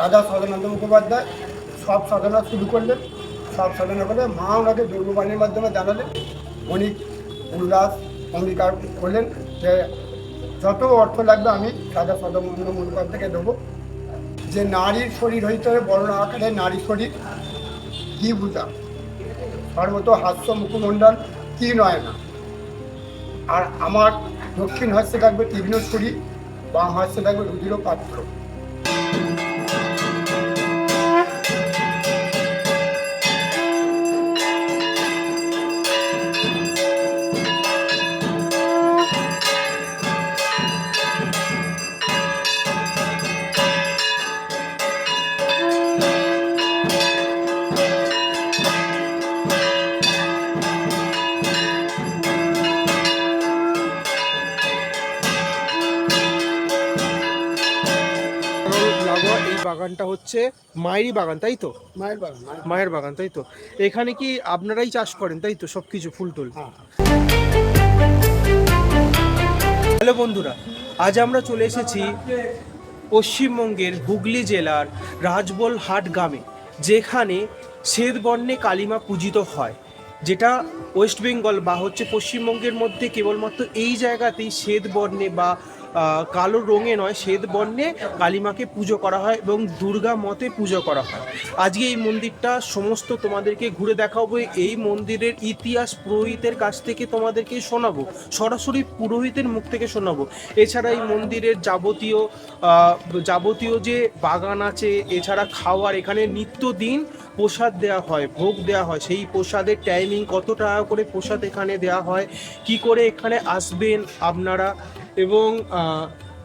রাজা সদানন্দ মুখোপাধ্যায়, সব সাধনা শুরু করলেন। সব সাধনা করে মা, ওনাকে দুর্গবাণীর মাধ্যমে জানালেন। উনি উল্লাস অঙ্গীকার করলেন যে, যত অর্থ লাগবে আমি রাজা সদানন্দ মুখোপাধ্যায়কে দেবো। যে নারীর শরীর হইতে হবে আকারে নারী শরীর দ্বিভূতা সর্বত হাস্য মুখমণ্ডল, কি নয় না? আর আমার দক্ষিণ হস্তে থাকবে তীক্ষ্ণছুরি বাম হস্তে থাকবে রুধির পাত্র। হচ্ছে মায়েরই বাগান তাই তো? মায়ের বাগান মায়ের বাগান। তাই তো? এখানে কি আপনারাই চাষ করেন তাই তো? সব কিছু ফুল টুল? হ্যাঁ। হ্যালো বন্ধুরা আজ আমরা চলে এসেছি পশ্চিমবঙ্গের হুগলি জেলার রাজবল হাট গ্রামে যেখানে শ্বেতবর্ণে কালিমা পূজিত হয় যেটা ওয়েস্ট বেঙ্গল বা হচ্ছে পশ্চিমবঙ্গের মধ্যে কেবলমাত্র এই জায়গাতেই শ্বেতবর্ণে বা কালো রঙে নয়, শ্বেত বর্ণে কালিমাকে পুজো করা হয় এবং দুর্গা মতে পুজো করা হয়। আজকে এই মন্দিরটা সমস্ত তোমাদেরকে ঘুরে দেখাবো। এই মন্দিরের ইতিহাস পুরোহিতের কাছ থেকে তোমাদেরকে শোনাবো। সরাসরি পুরোহিতের মুখ থেকে শোনাবো। এছাড়া এই মন্দিরের যাবতীয় যাবতীয় যে বাগান আছে, এছাড়া খাওয়ার, এখানে নিত্যদিন প্রসাদ দেওয়া হয়, ভোগ দেওয়া হয়, সেই প্রসাদের টাইমিং কত টাকা করে প্রসাদ এখানে দেওয়া হয়, কি করে এখানে আসবেন আপনারা? এবং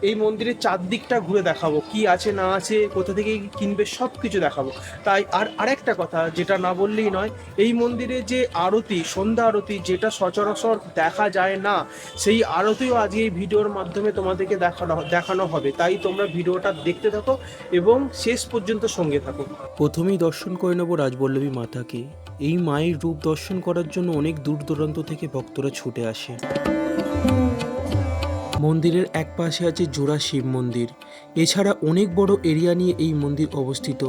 এই মন্দিরের চারদিকটা ঘুরে দেখাবো। কি আছে, না আছে, কোথা থেকে কিনবে সব কিছু দেখাবো। তাই আর আরেকটা কথা, যেটা না বললেই নয়, এই মন্দিরে যে আরতি, সন্ধ্যা আরতি, যেটা সচরাচর দেখা যায় না, সেই আরতিও আজকে এই ভিডিওর মাধ্যমে তোমাদেরকে দেখানো দেখানো হবে। তাই তোমরা ভিডিওটা দেখতে থাকো এবং শেষ পর্যন্ত সঙ্গে থাকো। প্রথমেই দর্শন করে নেব রাজবল্লভী মাতাকে। এই মায়ের রূপ দর্শন করার জন্য অনেক দূর দূরান্ত থেকে ভক্তরা ছুটে আসে। মন্দিরের এক পাশে আছে জোড়া শিব মন্দির। এছাড়া অনেক বড় এরিয়া নিয়ে এই মন্দির অবস্থিত।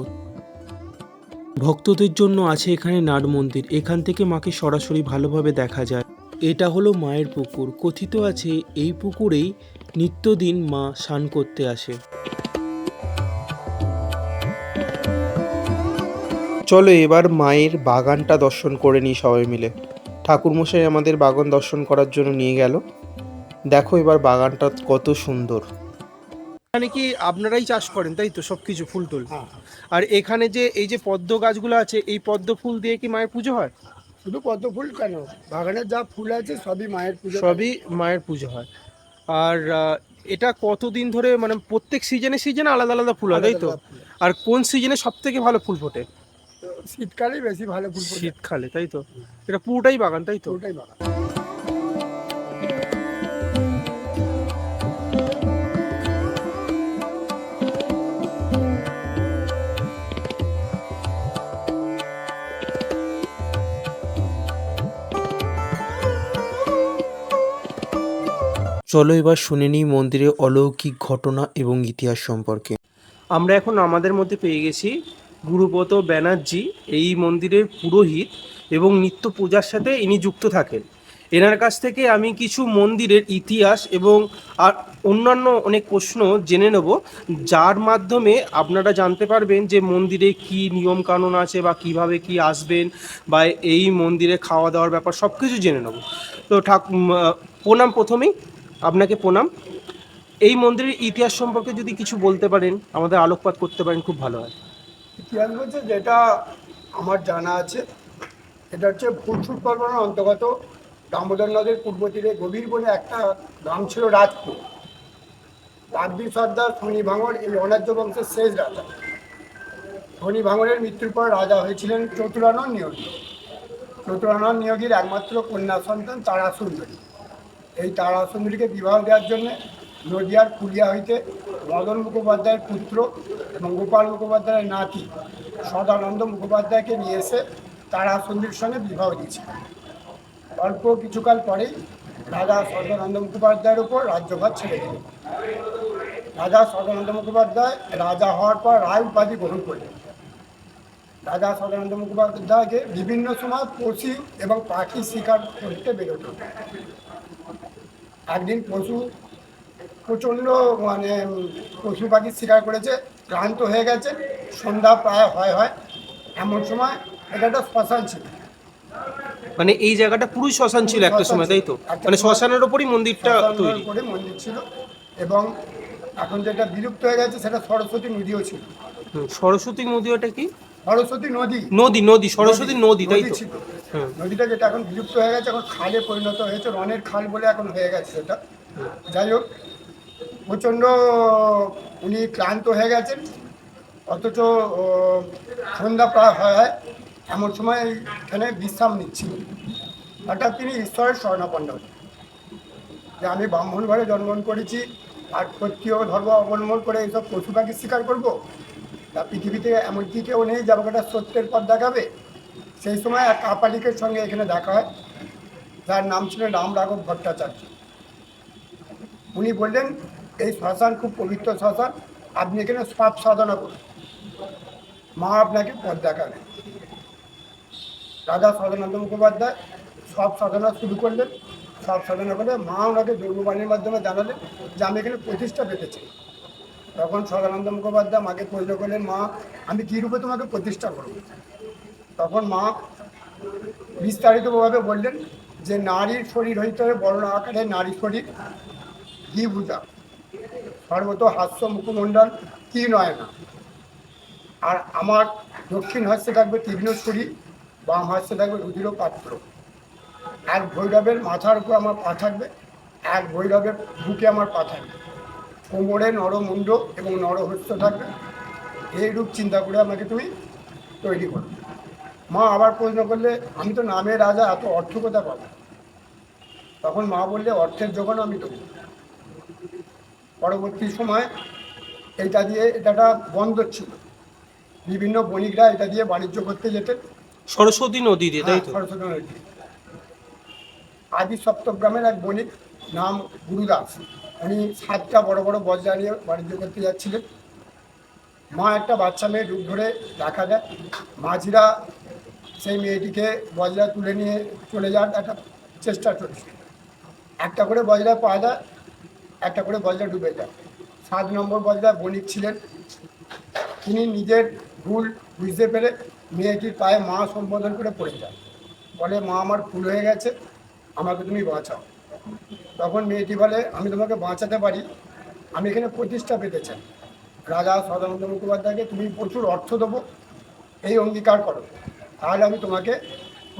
ভক্তদের জন্য আছে এখানে নাট মন্দির। এখান থেকে মাকে সরাসরি ভালোভাবে দেখা যায়। এটা হলো মায়ের পুকুর। কথিত আছে, এই পুকুরেই নিত্যদিন মা স্নান করতে আসে। চলো এবার মায়ের বাগানটা দর্শন করে নিই সবাই মিলে। ঠাকুরমশাই আমাদের বাগান দর্শন করার জন্য নিয়ে গেল। দেখো এবার বাগানটা কত সুন্দর। এখানে কি আপনারাই চাষ করেন তাই তো? সব কিছু ফুল টুল? হ্যাঁ। আর এখানে যে এই যে পদ্ম গাছগুলো আছে এই পদ্ম ফুল দিয়ে কি মায়ের পুজো হয়? শুধু পদ্ম ফুল কেন? বাগানের যা ফুল আছে সবই মায়ের পুজো। সবই মায়ের পুজো হয়। আর এটা কতদিন ধরে মানে প্রত্যেক সিজনে সিজনে আলাদা আলাদা ফুল হয় তাই তো। আর কোন সিজনে সব থেকে ভালো ফুল ফোটে? শীতকালেই বেশি ভালো ফুল শীতকালে তাই তো? এটা পুরোটাই বাগান তাই তো? ওটাই বাগান। চলো এবার শুনে নিই মন্দিরের অলৌকিক ঘটনা এবং ইতিহাস সম্পর্কে। আমরা এখন আমাদের মধ্যে পেয়ে গেছি গুরুব্রত ব্যানার্জি এই মন্দিরের পুরোহিত এবং নিত্য পূজার সাথে ইনি যুক্ত থাকেন। এনার কাছ থেকে আমি কিছু মন্দিরের ইতিহাস এবং আর অন্যান্য অনেক প্রশ্ন জেনে নেব যার মাধ্যমে আপনারা জানতে পারবেন যে মন্দিরে কি নিয়ম কানুন আছে বা কীভাবে কি আসবেন বা এই মন্দিরে খাওয়া দাওয়ার ব্যাপার সব কিছু জেনে নেব। তো ঠাক উম, আহ, প্রণাম প্রথমেই। আপনাকে প্রণাম। এই মন্দিরের ইতিহাস সম্পর্কে যদি কিছু বলতে পারেন, আমাদের আলোকপাত করতে পারেন, খুব ভালো হয়। ইতিহাস বলছে যেটা আমার জানা আছে, এটা হচ্ছে ফুলসুর পরগনার অন্তর্গত দামোদর নদের পূর্ব তীরে গভীর বলে একটা গ্রাম ছিল রাজপুর। রাজবীর সর্দার ফণি ভাঙর এই অনার্য বংশের শেষ রাজা। ফণি ভাঙরের মৃত্যুর পর রাজা হয়েছিলেন চতুরানন নিয়োগী। চতুরানন নিয়োগীর একমাত্র কন্যা সন্তান তারা সুন্দরী এই তারা সুন্দরীকে বিবাহ দেওয়ার জন্য নদিয়ার কুলিয়া হইতে মদন মুখোপাধ্যায়ের পুত্র এবং গোপাল মুখোপাধ্যায়ের নাতি সদানন্দ মুখোপাধ্যায়কে নিয়ে এসে তারা সুন্দরীর সঙ্গে বিবাহ দিয়েছিলেন অল্প কিছুকাল পরেই রাজা সদানন্দ মুখোপাধ্যায়ের উপর রাজ্যভার ছেড়ে দিলেন রাজা সদানন্দ মুখোপাধ্যায় রাজা হওয়ার পর রায় উপাধি গ্রহণ করলেন। রাজা সদানন্দ মুখোপাধ্যায়কে বিভিন্ন সময় পশু এবং পাখি শিকার করতে বেরোত একদিন পশু প্রচণ্ড মানে পশু পাখি শিকার করেছে ক্লান্ত হয়ে গেছে সন্ধ্যা প্রায় হয় হয়। এমন সময় এটা একটা শ্মশান ছিল। মানে এই জায়গাটা পুরোই শ্মশান ছিল একটা সময় তাই তো? মানে শ্মশানের ওপরই মন্দিরটা তৈরি। করে মন্দির ছিল এবং এখন যেটা বিলুপ্ত হয়ে গেছে সেটা সরস্বতী নদীও ছিল। সরস্বতী নদী ওটা কি? সরস্বতী নদী। নদী নদী সরস্বতী নদী তাই তো? ছিল। নদীটা যেটা এখন বিলুপ্ত হয়ে গেছে এখন খালে পরিণত হয়েছে রনের খাল বলে এখন হয়ে গেছে সেটা যাই হোক প্রচণ্ড উনি ক্লান্ত হয়ে গেছেন অথচ সন্ধ্যা প্রায় হয় হয় এমন সময় এখানে বিশ্রাম নিচ্ছিল। হঠাৎ তিনি ঈশ্বরের স্বর্ণাপন্ন যে আমি ব্রাহ্মণ ঘরে জন্মগ্রহণ করেছি আর ক্ষত্রিয় ধর্ম অবলম্বন করে এইসব পশু পাখি শিকার করব? তা পৃথিবীতে এমন কি কেউ নেই যাব একটা সত্যের পথ দেখাবে? সেই সময় এক কাপালিকের সঙ্গে এখানে দেখা হয়, যার নাম ছিল রাম রাঘব ভট্টাচার্য। উনি বললেন, এই শ্মশান খুব পবিত্র শ্মশান, আপনি এখানে সব সাধনা করুন। মা আপনাকে পথ দেখাবে। রাজা সদানন্দ মুখোপাধ্যায় সব সাধনা শুরু করলেন। সব সাধনা করে মা ওনাকে দুর্গবাণীর মাধ্যমে জানালেন যে, আমি এখানে প্রতিষ্ঠা পেতেছি তখন সদানন্দ মুখোপাধ্যায় মাকে প্রশ্ন করলেন, মা, আমি কী রূপে তোমাকে প্রতিষ্ঠা করব? তখন মা বিস্তারিতভাবে বললেন যে, নারীর শরীর হইতে হবে বড় আকারে নারী শরীর। বুঝা? সর্বত হাস্য মুখমণ্ডল, কি নয় না? আর আমার দক্ষিণ হস্তে থাকবে তীক্ষ্ণস্বরী বাম হস্তে থাকবে রুধির পাত্র। এক ভৈরবের মাথার উপর আমার পা থাকবে, এক ভৈরবের বুকে আমার পা থাকবে। কোমরে নরমুণ্ড এবং নরহস্ত থাকবে। এই রূপ চিন্তা করে আমাকে তুমি তৈরি করো। মা আবার প্রশ্ন করলে আমি তো নামে রাজা এত অর্থ কোথা পাবো? তখন মা বললে অর্থের যখন আমি দেবো। পরবর্তী সময় এটা দিয়ে এটা বন্ধ ছিল। বিভিন্ন বণিকরা এটা দিয়ে বাণিজ্য করতে যেতেন। সরস্বতী নদী দিয়ে তাই হ্যাঁ, সরস্বতী নদী। আদি সপ্তগ্রামের এক বণিক নাম গুরুদাস। উনি সাতটা বড় বড় বজ্রা নিয়ে বাণিজ্য করতে যাচ্ছিলেন। মা একটা বাচ্চা মেয়ে রূপ ধরে দেখা দেয় মাঝিরা সেই মেয়েটিকে বজরা তুলে নিয়ে চলে যাওয়ার একটা চেষ্টা চলছে। একটা করে বজরা পাওয়া যায়, একটা করে বজরা ডুবে যায়। সাত নম্বর বজরা বণিক ছিলেন। তিনি নিজের ভুল বুঝতে পেরে মেয়েটির পায়ে মা সম্বোধন করে পড়ে যায় বলে, মা, আমার ভুল হয়ে গেছে। আমাকে তুমি বাঁচাও। তখন মেয়েটি বলে, আমি তোমাকে বাঁচাতে পারি। আমি এখানে প্রতিষ্ঠা পেতে চাই রাজা সদানন্দ মুখোপাধ্যায়কে তুমি প্রচুর অর্থ দেবো। এই অঙ্গীকার করো। তাহলে আমি তোমাকে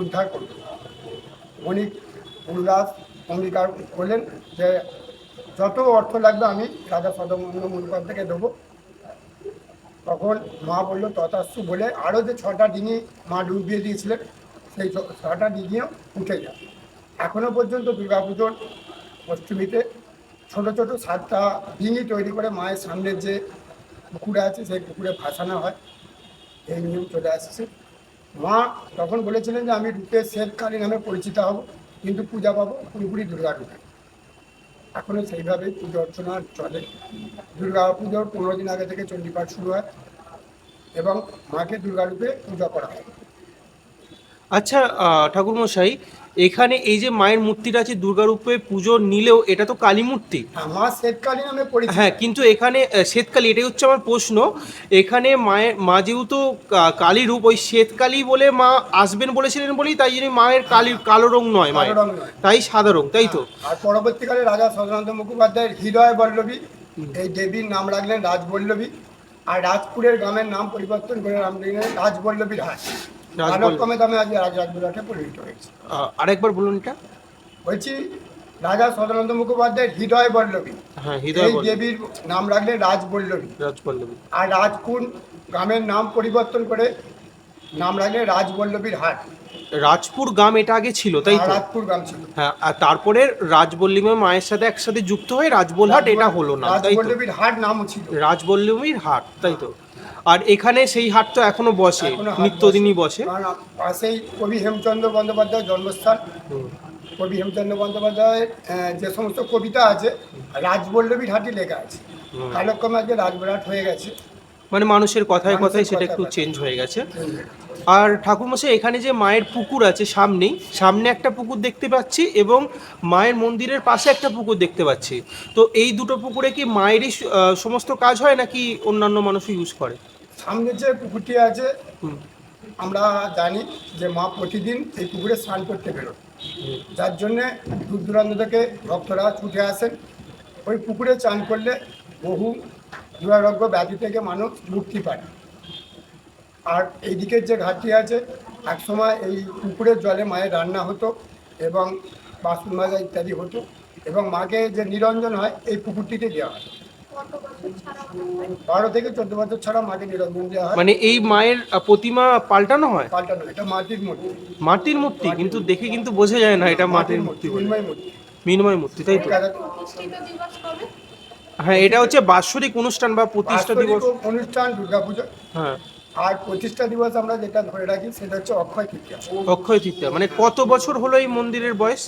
উদ্ধার করব। বণিক গুরুদাস অঙ্গীকার করলেন যে, যত অর্থ লাগবে আমি রাজা সদানন্দ মুখোপাধ্যায়কে দেবো। তখন মা বলল, তথাস্তু বলে আরও যে ছটা ডিঙি মা ডুবিয়ে দিয়েছিলেন, সেই ছটা ডিঙিও উঠে যায় এখনও পর্যন্ত দুর্গাপুজোর অষ্টমীতে ছোট ছোট সাতটা ডিঙি তৈরি করে মায়ের সামনের যে পুকুরে আছে, সেই পুকুরে ভাসানো হয়। এই নিয়ম চলে আসছে। মা তখন বলেছিলেন যে, আমি রূপে শ্বেতকালী নামে পরিচিত হব, কিন্তু পূজা পাবো পুরোপুরি দুর্গা রূপে। এখনও সেইভাবে পুজো অর্চনা চলে। দুর্গা পুজোর পনেরো দিন আগে থেকে চণ্ডীপাঠ শুরু হয় এবং মাকে দুর্গা রূপে পূজা করা হয়। আচ্ছা ঠাকুরমশাই এখানে এই যে মায়ের মূর্তিটা আছে দুর্গারূপে পুজো নিলেও এটা তো কালী মূর্তি। হ্যাঁ মা শ্বেতকালী নামে পরিচিত। হ্যাঁ কিন্তু এখানে শ্বেতকালী এটাই হচ্ছে আমার প্রশ্ন। এখানে মায়ের মা যেহেতু কালী রূপ ওই শ্বেতকালী বলে মা আসবেন বলেছিলেন বলেই তাই জন্য মায়ের কালী কালো রং নয় মায়ের। তাই সাদা রং তাই তো? আর পরবর্তীকালে রাজা সদানন্দ মুখোপাধ্যায়ের হৃদয় বল্লভী এই দেবীর নাম রাখলেন রাজবল্লভী। আর রাজপুরের গ্রামের নাম পরিবর্তন করে নাম দিলেন রাজবল্লভীর হাট রাজবল্লভী। দামে আজ রাজ পরিণত হয়েছে আরেকবার বলুন এটা। বলছি রাজা সদানন্দ মুখোপাধ্যায়ের হৃদয় বল্লভী। হ্যাঁ এই দেবীর নাম রাখলেন রাজবল্লভী। রাজপল্লবী আর রাজপুর গ্রামের নাম পরিবর্তন করে নাম রাখলেন রাজবল্লভীর হাট। রাজপুর গ্রাম এটা আগে ছিল তাই তো? রাজপুর গ্রাম ছিল। হ্যাঁ আর তারপরে রাজবল্লিমা মায়ের সাথে একসাথে যুক্ত হয়ে রাজবলহাট এটা হলো না তাই তো? রাজবল্লভীর হাট নামও ছিল। রাজবল্লভীর হাট তাই তো? আর এখানে সেই হাট তো এখনও বসে নিত্যদিনই বসে। পাশেই কবি হেমচন্দ্র বন্দ্যোপাধ্যায় জন্মস্থান। কবি হেমচন্দ্র বন্দ্যোপাধ্যায়ের যে সমস্ত কবিতা আছে রাজবল্লভীর হাটে লেখা আছে। কালক্রমে আজকে রাজবিরাট হয়ে গেছে। মানে মানুষের কথায় কথায় সেটা একটু চেঞ্জ হয়ে গেছে। আর ঠাকুরমশাই এখানে যে মায়ের পুকুর আছে সামনেই সামনে একটা পুকুর দেখতে পাচ্ছি এবং মায়ের মন্দিরের পাশে একটা পুকুর দেখতে পাচ্ছি। তো এই দুটো পুকুরে কি মায়েরই সমস্ত কাজ হয় নাকি অন্যান্য মানুষও ইউজ করে? সামনে যে পুকুরটি আছে আমরা জানি যে মা প্রতিদিন এই পুকুরে স্নান করতে বেরোয়। যার জন্যে দূর দূরান্ত থেকে ভক্তরা ছুটে আসেন। ওই পুকুরে চান করলে বহু দুরারোগ্য ব্যাধি থেকে মানুষ মুক্তি পায়। আর এইদিকের যে ঘাটটি আছে একসময় এই পুকুরের জলে মায়ের রান্না হতো এবং বাসন মাজা ইত্যাদি হতো এবং মাকে যে নিরঞ্জন হয় এই পুকুরটিতে দেওয়া হয়। বারো থেকে চোদ্দ বছর ছাড়া মাকে নিরঞ্জন দেওয়া হয়। মানে এই মায়ের প্রতিমা পাল্টানো হয়? পাল্টানো এটা মাটির মূর্তি। মাটির মূর্তি? কিন্তু দেখে কিন্তু বোঝা যায় না এটা মাটির মূর্তি। মৃন্ময় মূর্তি। মিনময় মূর্তি তাই তো? হ্যাঁ এটা হচ্ছে বাৎসরিক অনুষ্ঠান বা প্রতিষ্ঠা দিবস। অনুষ্ঠান দুর্গাপুজো। হ্যাঁ। আর প্রতিষ্ঠা দিবস আমরা যেটা ধরে রাখি সেটা হচ্ছে অক্ষয় তৃতীয়া। অক্ষয় তৃতীয়া মানে কত বছর হলো এই মন্দিরের বয়স?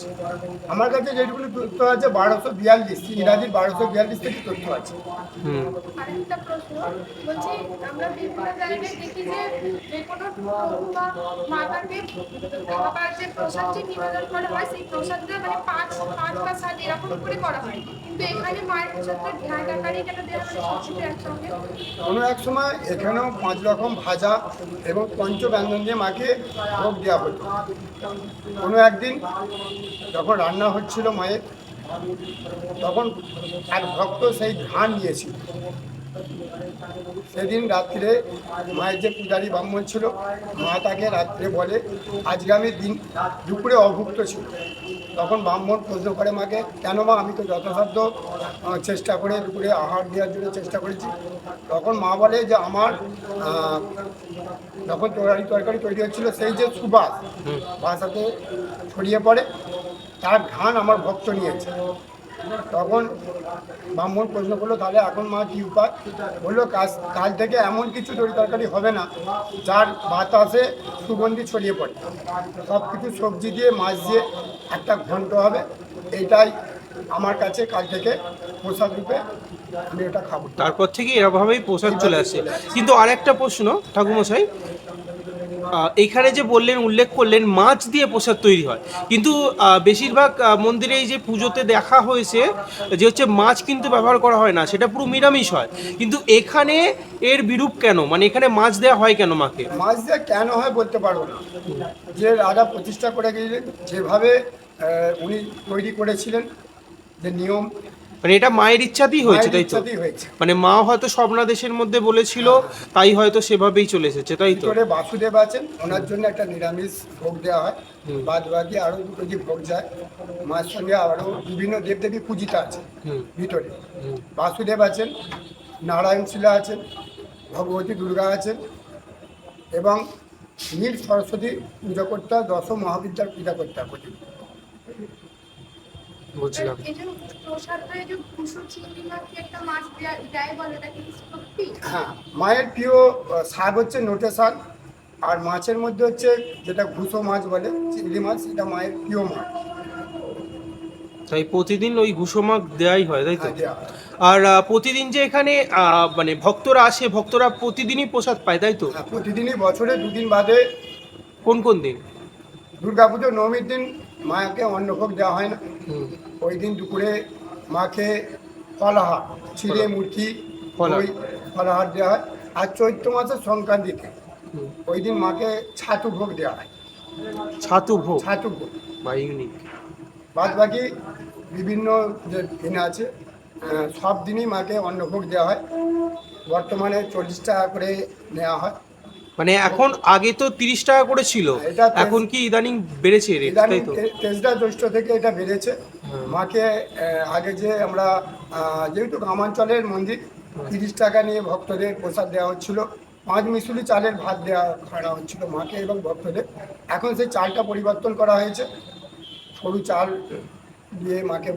আমার কাছে যেটুকুনি তথ্য আছে বারোশো বিয়াল্লিশ ইংরাজির বারোশো বিয়াল্লিশ থেকে তথ্য আছে। হুম। আরেকটা প্রশ্ন বলছি আমরা বিভিন্ন জায়গায় দেখি যে যে কোনো প্রভু বা মাতাকে বাবার যে প্রসাদটি নিবেদন করা হয় সেই প্রসাদটা মানে পাঁচ পাঁচ বা সাত এরকম করে করা হয়। কিন্তু এখানে মায়ের প্রসাদটা ধ্যান আকারে কেন দেওয়া হয় সবকিছু একসঙ্গে? কোনো এক সময় এখানেও পাঁচ রকম ভাজা এবং পঞ্চব্যঞ্জন দিয়ে মাকে ভোগ দেওয়া হতো। কোনো একদিন যখন রান্না হচ্ছিল মায়ের, তখন এক ভক্ত সেই ঘান নিয়েছিল সেদিন রাত্রে মায়ের যে পূজারী ব্রাহ্মণ ছিল, মা তাকে রাত্রে বলে, আজকে আমি দিন দুপুরে অভুক্ত ছিল তখন ব্রাহ্মণ প্রশ্ন করে মাকে কেন মা আমি তো যথাসাধ্য চেষ্টা করে দুপুরে আহার দেওয়ার জন্য চেষ্টা করেছি। তখন মা বলে যে আমার যখন তরকারি তরকারি তৈরি হচ্ছিল সেই যে সুবাস বাসাতে ছড়িয়ে পড়ে তার ঘান আমার ভক্ত নিয়েছে। তখন ব্রাহ্মণ প্রশ্ন করল, তাহলে এখন মা কি উপায়? বলল কাজ কাল থেকে এমন কিছু তরি তরকারি হবে না, যার বাতাসে সুগন্ধি ছড়িয়ে পড়ে। সব কিছু সবজি দিয়ে, মাছ দিয়ে একটা ঘন্ট হবে। এটাই আমার কাছে কাল থেকে প্রসাদ রূপে আমি এটা খাব। তারপর থেকে এরকমভাবেই প্রসাদ চলে আসে। কিন্তু আরেকটা প্রশ্ন ঠাকুমশাই এখানে যে বললেন, উল্লেখ করলেন, মাছ দিয়ে প্রসাদ তৈরি হয়। কিন্তু বেশিরভাগ মন্দিরে এই যে পুজোতে দেখা হয়েছে যে হচ্ছে মাছ কিন্তু ব্যবহার করা হয় না, সেটা পুরো নিরামিষ হয়। কিন্তু এখানে এর বিরূপ কেন? মানে এখানে মাছ দেওয়া হয় কেন মাকে? মাছ দিয়ে কেন হয় বলতে পারব না। যে রাজা প্রতিষ্ঠা করে গিয়েছিলেন যেভাবে উনি তৈরি করেছিলেন, যে নিয়ম মানে এটা মায়ের ইচ্ছাতেই হয়েছে তাই তো? মানে মা হয়তো স্বপ্নাদেশের মধ্যে বলেছিল তাই হয়তো সেভাবেই চলে এসেছে তাই তো? বাসুদেব আছেন ওনার জন্য একটা নিরামিষ ভোগ দেওয়া হয়। বাদ বাকি আরও দুটো যে ভোগ যায় মায়ের সঙ্গে আরও বিভিন্ন দেবদেবী পূজিতা আছে ভিতরে। বাসুদেব আছেন নারায়ণ শিলা আছেন ভগবতী দুর্গা আছেন এবং নীল সরস্বতী পূজা করতে হয় দশ মহাবিদ্যার পূজা করতে। বুঝলাম। হ্যাঁ মায়ের প্রিয় শাক হচ্ছে নোটে শাক আর মাছের মধ্যে হচ্ছে যেটা ঘুষো মাছ বলে চিংড়ি মাছ এটা মায়ের প্রিয় মাছ। তাই প্রতিদিন ওই ঘুষোমাক দেওয়াই হয় তাই তো? হ্যাঁ, আর প্রতিদিন যে এখানে মানে ভক্তরা আসে ভক্তরা প্রতিদিনই প্রসাদ পায় তাই তো? হ্যাঁ, প্রতিদিনই বছরে দুদিন বাদে কোন কোন দিন? দুর্গা পুজো নবমীর দিন মাকে অন্নভোগ দেওয়া হয় না। ওই দিন দুপুরে মাকে ফলাহার ছিঁড়ে মুরগি ফলাহার। ওই ফলাহার দেওয়া হয়। আর চৈত্র মাসের সংক্রান্তিতে ওই দিন মাকে ছাতু ভোগ দেওয়া হয়। ছাতু ভোগ? ছাতু ভোগ। বা ইউনিক বাদ বাকি বিভিন্ন যে দিন আছে সব দিনই মাকে অন্নভোগ দেওয়া হয়। বর্তমানে চল্লিশ টাকা করে নেওয়া হয়। মানে এখন আগে তো তিরিশ টাকা করে ছিল। এটা এখন কি ইদানিং বেড়েছে রেট তাই তো? তে- তেসরা জ্যৈষ্ঠ থেকে এটা বেড়েছে। মাকে আগে যে আমরা যেহেতু গ্রামাঞ্চলের মন্দির তিরিশ টাকা নিয়ে ভক্তদের প্রসাদ দেওয়া হচ্ছিল। পাঁচ মিশুলি চালের ভাত দেওয়া খাওয়া হচ্ছিল মাকে এবং ভক্তদের। এখন সেই চালটা পরিবর্তন করা হয়েছে। সরু চাল দিয়ে মাকে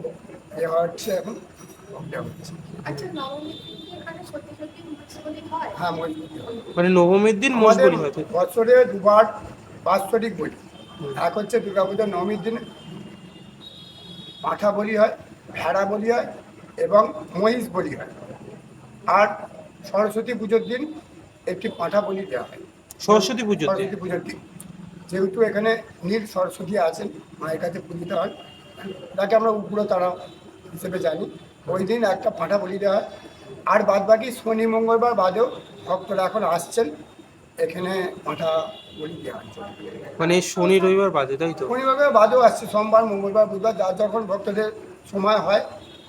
দেওয়া হচ্ছে এখন ভোগ দেওয়া হচ্ছে। আচ্ছা হয় মানে নবমীর দিন বলি হয় বছরে দুবার বাৎসরিক বলি। এক হচ্ছে দুর্গাপূজার নবমীর দিন পাঁঠা বলি হয় ভেড়া বলি হয় এবং মহিষ বলি হয়। আর সরস্বতী পুজোর দিন একটি পাঁঠা বলি দেওয়া হয়। সরস্বতী পুজো সরস্বতী পুজোর দিন। যেহেতু এখানে নীল সরস্বতী আছেন মায়ের কাছে পূজিত হয়। তাকে আমরা উগ্র তারা হিসেবে জানি। ওই দিন একটা পাঁঠা বলি দেওয়া হয়। আর বাদ বাকি শনি মঙ্গলবার বাদেও ভক্তরা এখন আসছেন। এখানে পাঁঠা বলি দেওয়া মানে শনি রবিবার বাদে তাই তো? শনিবার বাদেও আসছে সোমবার মঙ্গলবার বুধবার যার যখন ভক্তদের সময় হয়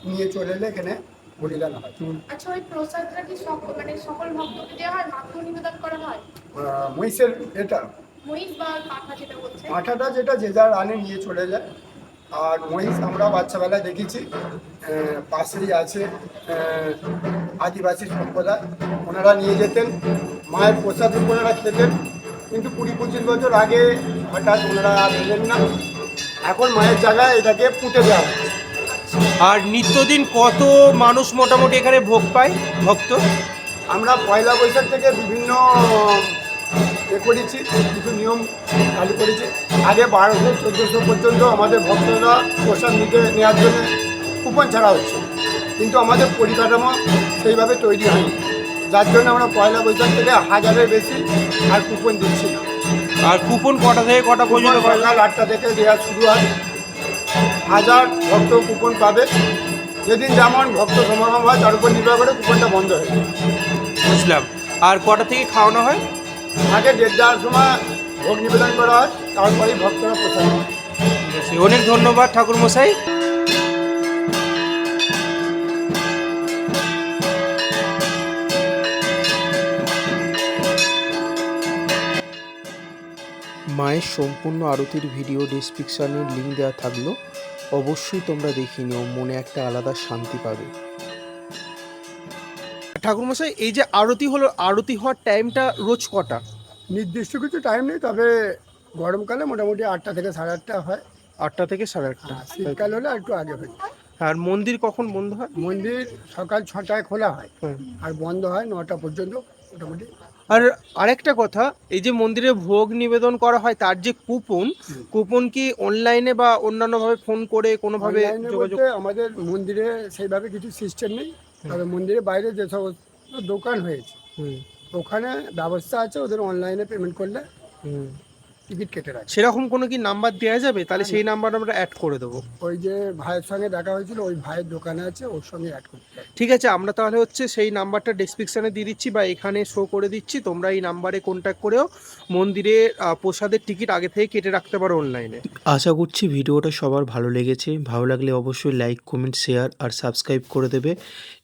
নিয়ে চলে এলে এখানে বলিদান হয়। আচ্ছা ওই প্রসাদটা কি সকল মানে সকল ভক্তকে দেওয়া হয় মাকেও নিবেদন করা হয়? মহিষের এটা। মহিষ বা পাঠা যেটা বলছে যেটা যে যার আনে নিয়ে চলে যায়। আর মহিষ আমরা বাচ্চাবেলায় দেখেছি। পাশেই আছে আদিবাসী সম্প্রদায়। ওনারা নিয়ে যেতেন মায়ের প্রসাদ ওনারা খেতেন। কিন্তু কুড়ি পঁচিশ বছর আগে হঠাৎ ওনারা আর এলেন না। এখন মায়ের জায়গায় এটাকে পুঁতে দেওয়া আর নিত্যদিন কত মানুষ মোটামুটি এখানে ভোগ পায় ভক্ত? আমরা পয়লা বৈশাখ থেকে বিভিন্ন এ করেছি কিছু নিয়ম চালু করেছি। আগে বারোশো চোদ্দোশো পর্যন্ত আমাদের ভক্তরা প্রসাদ নিতে নেওয়ার জন্য কুপন ছাড়া হচ্ছে। কিন্তু আমাদের পরিকাঠামো সেইভাবে তৈরি হয়নি। যার জন্য আমরা পয়লা বৈশাখ থেকে হাজারের বেশি আর কুপন দিচ্ছি না। আর কুপন কটা থেকে কটা পর্যন্ত? সকাল আটটা থেকে দেওয়া শুরু হয়। হাজার ভক্ত কুপন পাবে। যেদিন যেমন ভক্ত সমাগম হয় তার উপর নির্ভর করে কুপনটা বন্ধ হয়ে যায়। বুঝলাম। আর কটা থেকে খাওয়ানো হয়? আগে দেড় দেওয়ার সময় ভোগ নিবেদন করা হয়, তারপরেই ভক্তরা। ঠিক আছে, অনেক ধন্যবাদ ঠাকুর মশাই মায়ের সম্পূর্ণ আরতির ভিডিও ডিসক্রিপশানে লিঙ্ক দেওয়া থাকল। অবশ্যই তোমরা দেখে নিও, মনে একটা আলাদা শান্তি পাবে। ঠাকুর মশাই এই যে আরতি হলো আরতি হওয়ার টাইমটা রোজ কটা? নির্দিষ্ট কিছু টাইম নেই তবে গরমকালে মোটামুটি আটটা থেকে সাড়ে আটটা হয়। আটটা থেকে সাড়ে আটটা। শীতকাল হলে একটু আগে হয়। আর মন্দির কখন বন্ধ হয়? মন্দির সকাল ছটায় খোলা হয় আর বন্ধ হয় নটা পর্যন্ত মোটামুটি। আর আরেকটা কথা এই যে মন্দিরে ভোগ নিবেদন করা হয় তার যে কুপন কুপন কি অনলাইনে বা অন্যান্যভাবে ফোন করে কোনোভাবে যোগাযোগ আমাদের মন্দিরে সেইভাবে কিছু সিস্টেম নেই। তবে মন্দিরের বাইরে যে সমস্ত দোকান হয়েছে হুম, ওখানে ব্যবস্থা আছে ওদের অনলাইনে পেমেন্ট করলে হুম। টিকিট কেটে রাখে। সেরকম কোনো কি নাম্বার দেওয়া যাবে? তাহলে সেই নাম্বার আমরা অ্যাড করে দেবো। ওই যে ভাইয়ের সঙ্গে দেখা হয়েছিল ওই ভাইয়ের দোকানে আছে ওর সঙ্গে অ্যাড করতে হবে। ঠিক আছে আমরা তাহলে হচ্ছে সেই নাম্বারটা ডেসক্রিপশানে দিয়ে দিচ্ছি বা এখানে শো করে দিচ্ছি। তোমরা এই নাম্বারে কন্ট্যাক্ট করেও মন্দিরে আহ, প্রসাদের টিকিট আগে থেকে কেটে রাখতে পারো অনলাইনে আশা করছি ভিডিওটা সবার ভালো লেগেছে। ভালো লাগলে অবশ্যই লাইক কমেন্ট শেয়ার আর সাবস্ক্রাইব করে দেবে।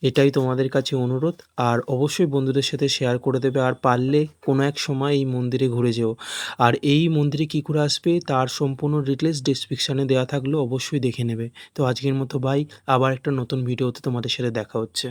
এটাই তোমাদের কাছে অনুরোধ। আর অবশ্যই বন্ধুদের সাথে শেয়ার করে দেবে। আর পারলে কোনো এক সময় এই মন্দিরে ঘুরে যেও। আর এই মন্দিরে কী করে আসবে, তার সম্পূর্ণ ডিটেলস ডিসক্রিপশানে দেওয়া থাকল, অবশ্যই দেখে নেবে। তো আজকের মতো বাই আবার একটা নতুন ভিডিওতে তোমাদের সাথে দেখা হচ্ছে।